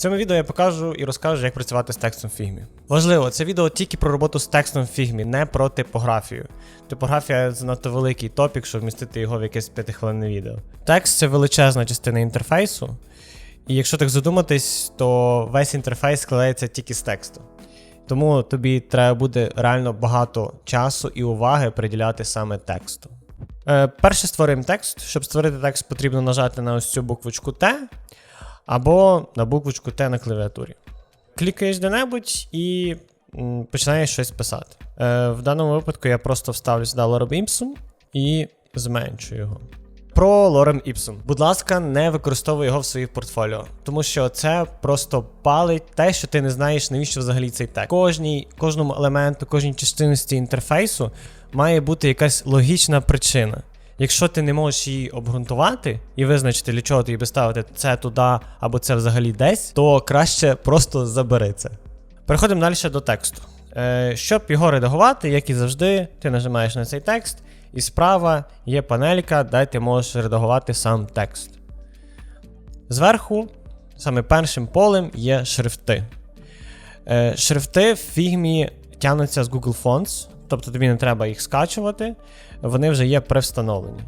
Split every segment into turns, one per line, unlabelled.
цьому відео я покажу і розкажу, як працювати з текстом в Figma. Важливо, це відео тільки про роботу з текстом в Figma, не про типографію. Типографія занадто великий топік, щоб вмістити його в якесь п'ятихвилинне відео. Текст це величезна частина інтерфейсу, і якщо так задуматись, то весь інтерфейс складається тільки з тексту. Тому тобі треба буде реально багато часу і уваги приділяти саме тексту. Е, перше створюємо текст. Щоб створити текст, потрібно нажати на ось цю буквочку Т або на буквочку Т на клавіатурі. Клікаєш де-небудь і починаєш щось писати. Е, в даному випадку я просто вставлю сюди lorem ipsum і зменшую його. Про lorem ipsum. Будь ласка, не використовуй його в своїх портфоліо, тому що це просто палить те, що ти не знаєш, навіщо взагалі цей текст. Кожній, кожному елементу, кожній частинності інтерфейсу має бути якась логічна причина. Якщо ти не можеш її обґрунтувати і визначити, для чого ти її ставити це туди або це взагалі десь, то краще просто забери це. Переходимо далі до тексту. Е, щоб його редагувати, як і завжди, ти нажимаєш на цей текст, і справа є панелька, де ти можеш редагувати сам текст. Зверху, саме першим полем, є шрифти. Е, шрифти в фігмі тягнуться з Google Fonts, тобто тобі не треба їх скачувати, вони вже є превстановлені.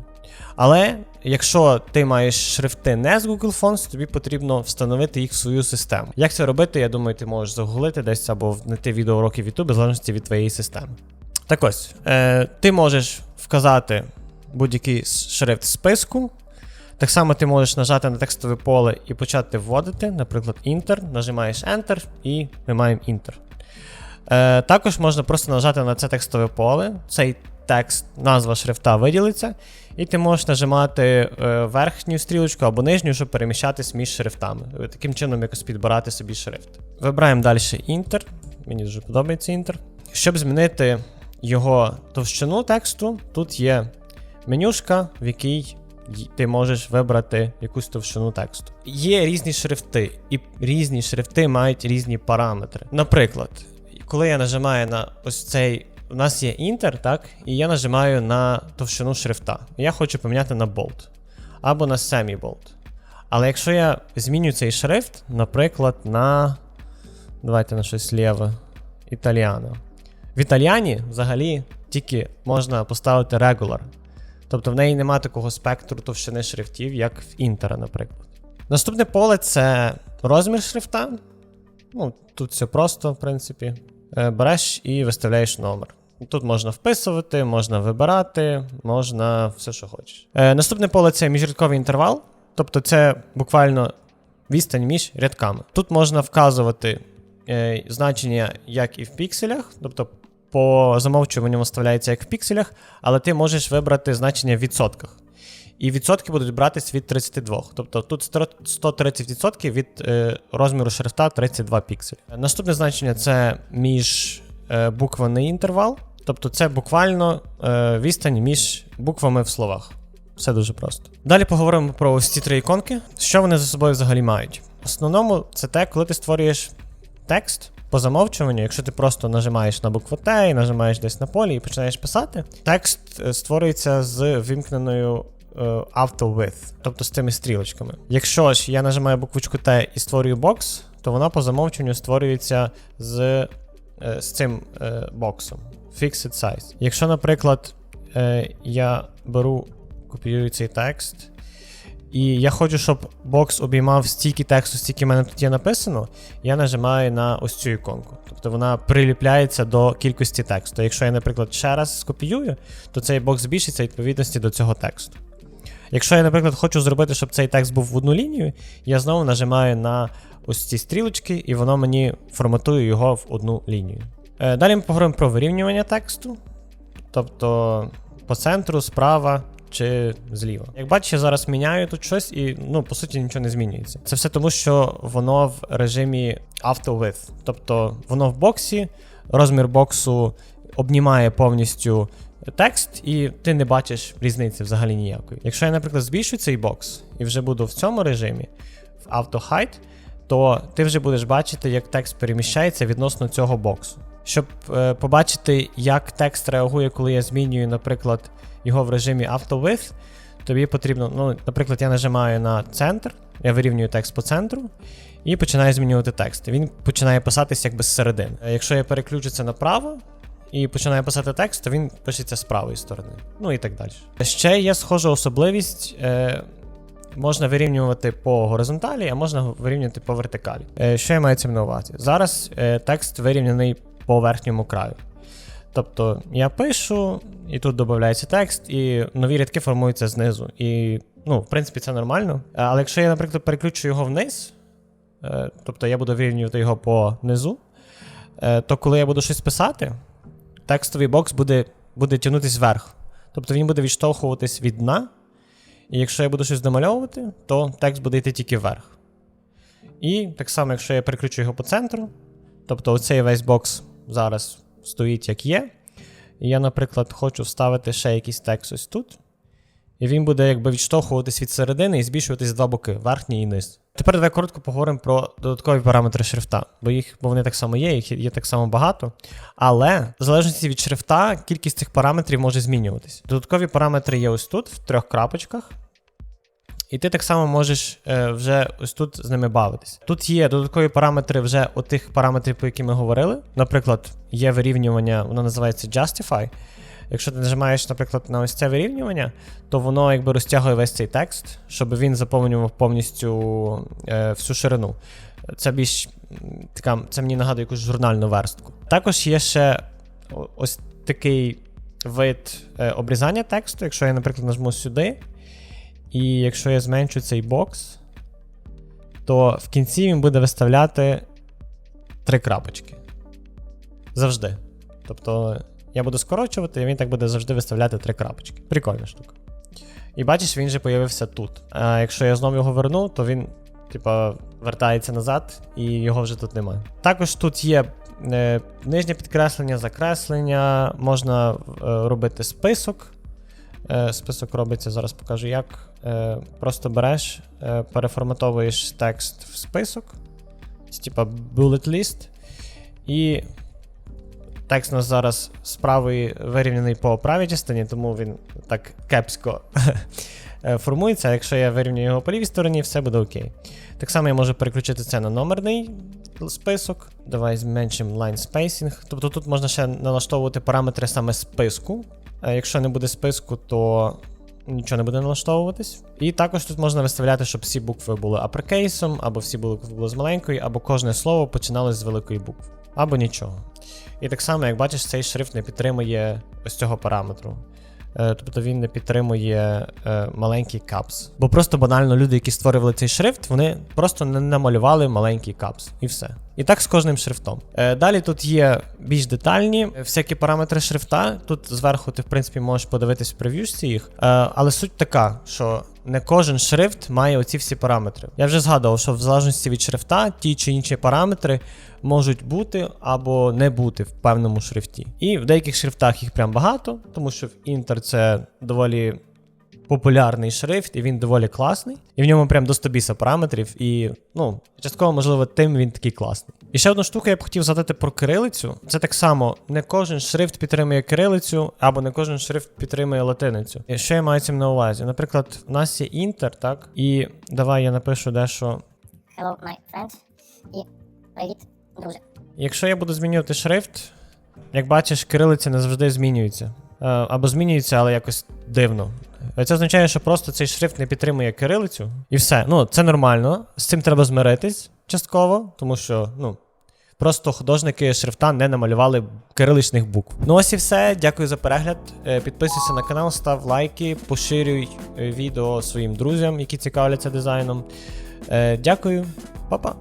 Але якщо ти маєш шрифти не з Google Fonts, тобі потрібно встановити їх в свою систему. Як це робити, я думаю, ти можеш загуглити десь або знайти відеоуроки в YouTube, в залежності від твоєї системи. Так ось, е, ти можеш вказати будь-який шрифт списку. Так само ти можеш нажати на текстове поле і почати вводити, наприклад, Enter, нажимаєш Enter і ми маємо Enter. Е, також можна просто нажати на це текстове поле, цей текст, назва шрифта виділиться, і ти можеш нажимати е, верхню стрілочку або нижню, щоб переміщатись між шрифтами. Е, Таким чином якось підбирати собі шрифт. Вибираємо далі Enter. Мені дуже подобається Enter. Щоб змінити його товщину тексту, тут є менюшка, в якій ти можеш вибрати якусь товщину тексту. Є різні шрифти, і різні шрифти мають різні параметри. Наприклад, коли я нажимаю на ось цей. У нас є Інтер, так? І я нажимаю на товщину шрифта. Я хочу поміняти на Bold або на Semi-Bold. Але якщо я зміню цей шрифт, наприклад, на. Давайте на щось ліве. Італіано. В італіані взагалі тільки можна поставити Regular. Тобто в неї немає такого спектру товщини шрифтів, як в Інтера, наприклад. Наступне поле це розмір шрифта. Ну, тут все просто, в принципі. Е, Береш і виставляєш номер. Тут можна вписувати, можна вибирати, можна все, що хочеш. Е, наступне поле це міжрядковий інтервал. Тобто це буквально відстань між рядками. Тут можна вказувати е, значення як і в пікселях, тобто по замовчуванню виставляється як в пікселях, але ти можеш вибрати значення в відсотках. І відсотки будуть братись від 32. Тобто тут 130% від е, розміру шрифта 32 пікселі. Наступне значення це між е, букваний інтервал. Тобто це буквально е, відстань між буквами в словах. Все дуже просто. Далі поговоримо про ось ці три іконки. Що вони за собою взагалі мають? В основному це те, коли ти створюєш текст по замовчуванню, якщо ти просто нажимаєш на букву Т і нажимаєш десь на полі і починаєш писати, текст е, створюється з вимкненою auto width, тобто з цими стрілочками. Якщо ж я нажимаю буквочку Т і створюю бокс, то вона по замовчуванню створюється з, е, з цим е, боксом. Fixed size. Якщо, наприклад, е, я беру, копіюю цей текст. І я хочу, щоб бокс обіймав стільки тексту, стільки в мене тут є написано, я нажимаю на ось цю іконку. Тобто вона приліпляється до кількості тексту. Якщо я, наприклад, ще раз скопіюю, то цей бокс збільшиться відповідності до цього тексту. Якщо я, наприклад, хочу зробити, щоб цей текст був в одну лінію, я знову нажимаю на ось ці стрілочки, і воно мені форматує його в одну лінію. Е, Далі ми поговоримо про вирівнювання тексту. Тобто по центру, справа чи зліва. Як бачиш, я зараз міняю тут щось і ну, по суті нічого не змінюється. Це все тому, що воно в режимі Auto Width. Тобто воно в боксі, розмір боксу обнімає повністю текст, і ти не бачиш різниці взагалі ніякої. Якщо я, наприклад, збільшу цей бокс і вже буду в цьому режимі, в Auto Height, то ти вже будеш бачити, як текст переміщається відносно цього боксу. Щоб е, побачити, як текст реагує, коли я змінюю, наприклад, його в режимі Auto Width, тобі потрібно, ну, наприклад, я нажимаю на центр, я вирівнюю текст по центру і починаю змінювати текст. Він починає писатися якби зсередини. Е, Якщо я переключу це направо і починаю писати текст, то він пишеться з правої сторони. Ну і так далі. Ще є схожа особливість. Е, Можна вирівнювати по горизонталі, а можна вирівнювати по вертикалі. Е, Що я маю цим на увазі? Зараз е, текст вирівняний по верхньому краю. Тобто я пишу, і тут додається текст, і нові рядки формуються знизу. І, ну, в принципі, це нормально. Але якщо я, наприклад, переключу його вниз, е, тобто я буду вирівнювати його по низу, е, то коли я буду щось писати, текстовий бокс буде, буде тягнутися вверх. Тобто він буде відштовхуватись від дна. І якщо я буду щось домальовувати, то текст буде йти тільки вверх. І так само, якщо я переключу його по центру, тобто оцей весь бокс зараз стоїть як є. І я, наприклад, хочу вставити ще якийсь текст ось тут. І він буде якби відштовхуватись від середини і збільшуватись два боки, верхній і низ. Тепер давай коротко поговоримо про додаткові параметри шрифта, бо їх бо вони так само є, їх є так само багато. Але в залежності від шрифта, кількість цих параметрів може змінюватись. Додаткові параметри є ось тут, в трьох крапочках. І ти так само можеш е, вже ось тут з ними бавитись. Тут є додаткові параметри вже отих параметрів, про які ми говорили. Наприклад, є вирівнювання, воно називається Justify. Якщо ти нажимаєш, наприклад, на ось це вирівнювання, то воно якби розтягує весь цей текст, щоб він заповнював повністю е, всю ширину. Це більш така, це мені нагадує якусь журнальну верстку. Також є ще ось такий вид е, обрізання тексту. Якщо я, наприклад, нажму сюди, і якщо я зменшу цей бокс, то в кінці він буде виставляти три крапочки. Завжди. Тобто я буду скорочувати, і він так буде завжди виставляти три крапочки. Прикольна штука. І бачиш, він же появився тут. А якщо я знову його верну, то він, типа, вертається назад, і його вже тут немає. Також тут є е, нижнє підкреслення, закреслення, можна е, робити список. Е, список робиться, зараз покажу як. Е, просто береш, е, переформатовуєш текст в список, типа bullet list, і текст у нас зараз з правої вирівняний по правій частині, тому він так кепсько е, формується. А якщо я вирівнюю його по лівій стороні, все буде окей. Так само я можу переключити це на номерний список. Давай зменшимо line spacing. Тобто тут можна ще налаштовувати параметри саме списку. Якщо не буде списку, то нічого не буде налаштовуватись. І також тут можна виставляти, щоб всі букви були априкейсом, або всі букви були з маленької, або кожне слово починалось з великої букви, або нічого. І так само, як бачиш, цей шрифт не підтримує ось цього параметру. Е, Тобто він не підтримує е, маленький капс. Бо просто банально люди, які створювали цей шрифт, вони просто не намалювали маленький капс. І все. І так з кожним шрифтом. Е, Далі тут є більш детальні е, всякі параметри шрифта. Тут зверху ти, в принципі, можеш подивитись в прев'юшці їх. Е, Але суть така, що не кожен шрифт має оці всі параметри. Я вже згадував, що в залежності від шрифта ті чи інші параметри можуть бути або не бути в певному шрифті. І в деяких шрифтах їх прям багато, тому що в Інтер це доволі популярний шрифт, і він доволі класний. І в ньому прям до 100 біса параметрів, і ну, частково, можливо, тим він такий класний. І ще одну штуку я б хотів згадати про кирилицю. Це так само, не кожен шрифт підтримує кирилицю, або не кожен шрифт підтримує латиницю. І що я маю цим на увазі? Наприклад, в нас є інтер, так? І давай я напишу дещо.
Hello, my friend. І привіт, друже.
Якщо я буду змінювати шрифт, як бачиш, кирилиця не завжди змінюється. Е, Або змінюється, але якось дивно. Це означає, що просто цей шрифт не підтримує кирилицю, і все. Ну, це нормально. З цим треба змиритись частково, тому що, ну. Просто художники шрифта не намалювали кириличних букв. Ну ось і все. Дякую за перегляд. Е, Підписуйся на канал, став лайки, поширюй е, відео своїм друзям, які цікавляться дизайном. Е, Дякую, па-па.